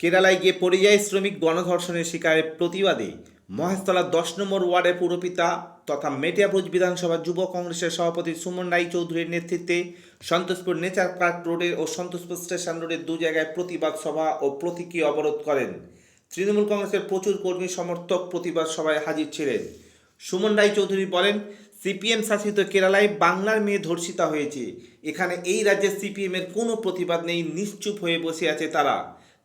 কেরালায় গিয়ে পরিযায়ী শ্রমিক গণধর্ষণের শিকারের প্রতিবাদে। মহেশতলার দশ নম্বর ওয়ার্ডের পুরপিতা তথা মেটিয়াবুজ বিধানসভা যুব কংগ্রেসের সভাপতি সুমন রায় চৌধুরীর নেতৃত্বে সন্তোষপুর নেচার পার্ক রোডের ও সন্তোষপুর স্টেশন রোডের দু জায়গায় প্রতিবাদ সভা ও প্রতীকী অবরোধ করেন। তৃণমূল কংগ্রেসের প্রচুর কর্মী সমর্থক প্রতিবাদ সভায় হাজির ছিলেন। সুমন রায় চৌধুরী বলেন, সিপিএম শাসিত কেরালায় বাংলার মেয়ে ধর্ষিতা হয়েছে। এখানে এই রাজ্যে সিপিএমের কোনো প্রতিবাদ নেই, নিশ্চুপ হয়ে বসে আছে তারা।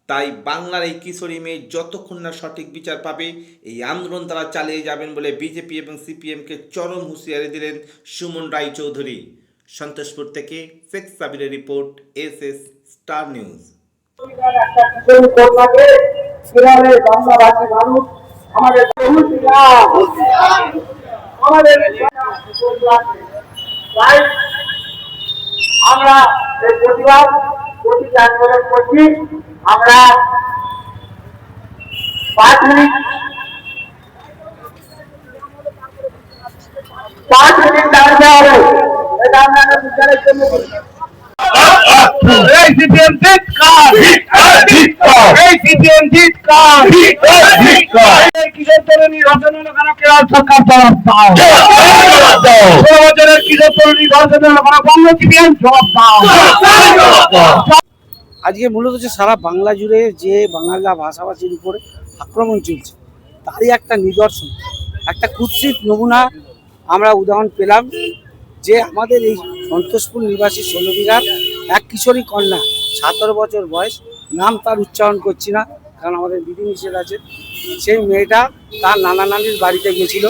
তাই বাংলার এই কিশোরী মেয়ে যতক্ষণ না সঠিক বিচার পাবে, এই আন্দোলন তারা চালিয়ে যাবেন বলে বিজেপি এবং সিপিএমকে চরম হুঁশিয়ারি দিলেন সুমন রায় চৌধুরী সন্তোষপুর থেকে Sheikh সাবিরের report, S S star news. আমরা প্রতিবাদ প্রতিটি আন্দোলন করছি। আমরা পাঁচ মিনিট পাঁচ মিনিট দাঁড়িয়ে হবে এটা আমরা বিচারের জন্য করছি। এই সিপিএম জিতকার এই সিপিএম জিতকার এই কিশোর তরুণী ধর্ষণ হলো কেন কেরল সরকার জবাব দাও। ষোলো বছরের কিশোর তরুণী ধর্ষণ বঙ্গ সিপিএম জবাব দাও? আজকে মূলত হচ্ছে সারা বাংলা জুড়ে যে বাংলা ভাষাভাষীর উপরে আক্রমণ চলছে, তারই একটা নিদর্শন, একটা কুৎসিত নমুনা আমরা উদাহরণ পেলাম যে আমাদের এই সন্তোষপুর নিবাসী ষোলো বিঘার এক কিশোরী কন্যা, সতেরো বছর বয়স, নাম তার উচ্চারণ করছি না, কারণ আমাদের বিধিনিষেধ আছে, সেই মেয়েটা তার নানা নানির বাড়িতে গেছিল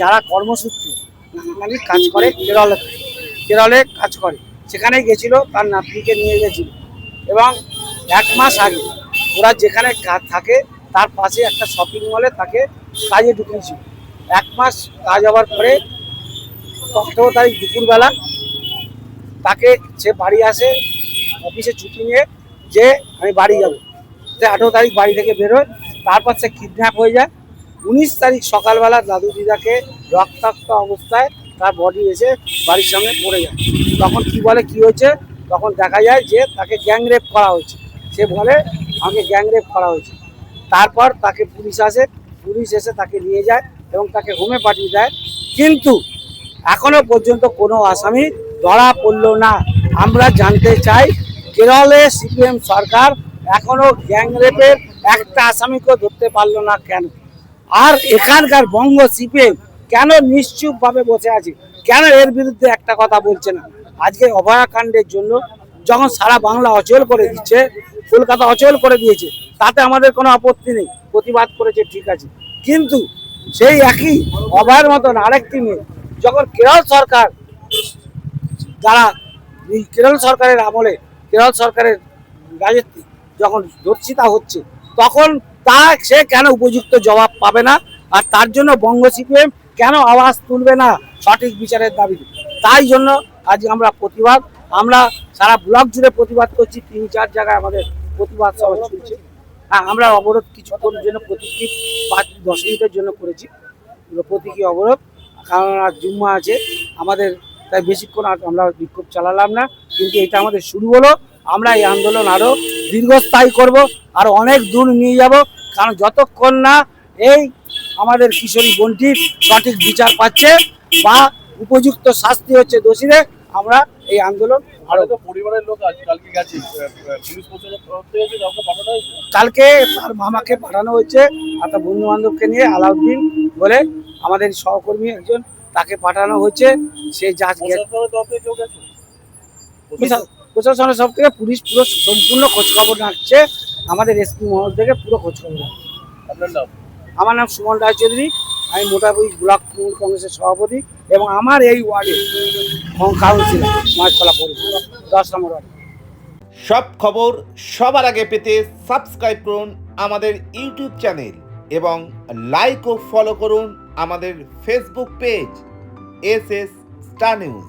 যারা কর্মসূত্রে নানা নানির কাজ করে, কেরলে কেরলে কাজ করে, সেখানে গেছিল তার নাতনিকে নিয়ে গেছিল এবং এক মাস আগে ওরা যেখানে থাকে, তার পাশে একটা শপিং মলে তাকে কাজে ঢুকিয়েছিল। এক মাস কাজ হওয়ার পরে আঠেরো তারিখ দুপুরবেলা তাকে সে বাড়ি আসে, অফিসে ছুটি নিয়ে যে আমি বাড়ি যাব। সে আঠেরো তারিখ বাড়ি থেকে বেরোয় তারপর সে কিডন্যাপ হয়ে যায়। উনিশ তারিখ সকালবেলা দাদু দিদাকে রক্তাক্ত অবস্থায় তার বডি এসে বাড়ির সামনে পড়ে যায়। তখন কি বলে, কি হয়েছে? তখন দেখা যায় যে তাকে গ্যাংরেপ করা হয়েছে। সে বলে, আমাকে গ্যাংরেপ করা হয়েছে। তারপর তাকে পুলিশ আসে, পুলিশ এসে তাকে নিয়ে যায় এবং তাকে হোমে পাঠিয়ে দেয়। কিন্তু এখনও পর্যন্ত কোনো আসামি ধরা পড়ল না। আমরা জানতে চাই, কেরলে সিপিএম সরকার এখনও গ্যাংরেপের একটা আসামিকেও ধরতে পারল না কেন? আর এখানকার বঙ্গ সিপিএম কেন নিশ্চুপভাবে বসে আছে? কেন এর বিরুদ্ধে একটা কথা বলছে না? আজকে অভয়াকাণ্ডের জন্য যখন সারা বাংলা অচল করে দিচ্ছে, কলকাতা অচল করে দিয়েছে, তাতে আমাদের কোনো আপত্তি নেই, প্রতিবাদ করেছে ঠিক আছে। কিন্তু সেই একই অভয়ের মতন আরেকটি মেয়ে, যখন কেরল সরকার যারা কেরল সরকারের আমলে, কেরল সরকারের রাজত্বে যখন ধর্ষিতা হচ্ছে, তখন তা সে কেন উপযুক্ত জবাব পাবে না? আর তার জন্য বঙ্গ সিপিএম কেন আওয়াজ তুলবে না সঠিক বিচারের দাবিতে? তাই জন্য আজ আমরা প্রতিবাদ, আমরা সারা ব্লক জুড়ে প্রতিবাদ করছি, তিন চার জায়গায় আমাদের প্রতিবাদ সভা চলছে। হ্যাঁ আমরা অবরোধ কিছুক্ষণের জন্য প্রতীকী পাঁচ দশ মিনিটের জন্য করেছি, পুরো প্রতীকী অবরোধ। কারণ আজ জুম্মা আছে, আমাদের তাই বেশিক্ষণ আর আমরা বিক্ষোভ চালালাম না, কিন্তু এটা আমাদের শুরু হলো। আমরা এই আন্দোলন আরও দীর্ঘস্থায়ী করব, আর অনেক দূর নিয়ে যাব, কারণ যতক্ষণ না এই আমাদের কিশোরী বোনটির সঠিক বিচার পাচ্ছে বা উপযুক্ত শাস্তি হচ্ছে দোষীদের আমরা এই আন্দোলন আরও পরিবারের লোক কালকে গেছে কালকে তার মামাকে পাঠানো হয়েছে আর তার বন্ধু বান্ধবকে নিয়ে আলাউদ্দিন বলে আমাদের সহকর্মী একজন তাকে পাঠানো হয়েছে সে যা প্রশাসনের সব থেকে পুলিশ পুরো সম্পূর্ণ খোঁজখবর রাখছে আমাদের এসপি মহল থেকে পুরো খোঁজখবর রাখছে আমার নাম সুমন রায়চৌধুরী আমি মোটামুটি ব্লক তৃণমূল কংগ্রেসের সভাপতি। এবং আমার এই ওয়ার্ডে কাউন্সিলর মাছপালা পৌরসভা, দশ নম্বর ওয়ার্ডে। সব খবর সবার আগে পেতে সাবস্ক্রাইব করুন আমাদের ইউটিউব চ্যানেল এবং লাইক ও ফলো করুন আমাদের Facebook page, S S star news.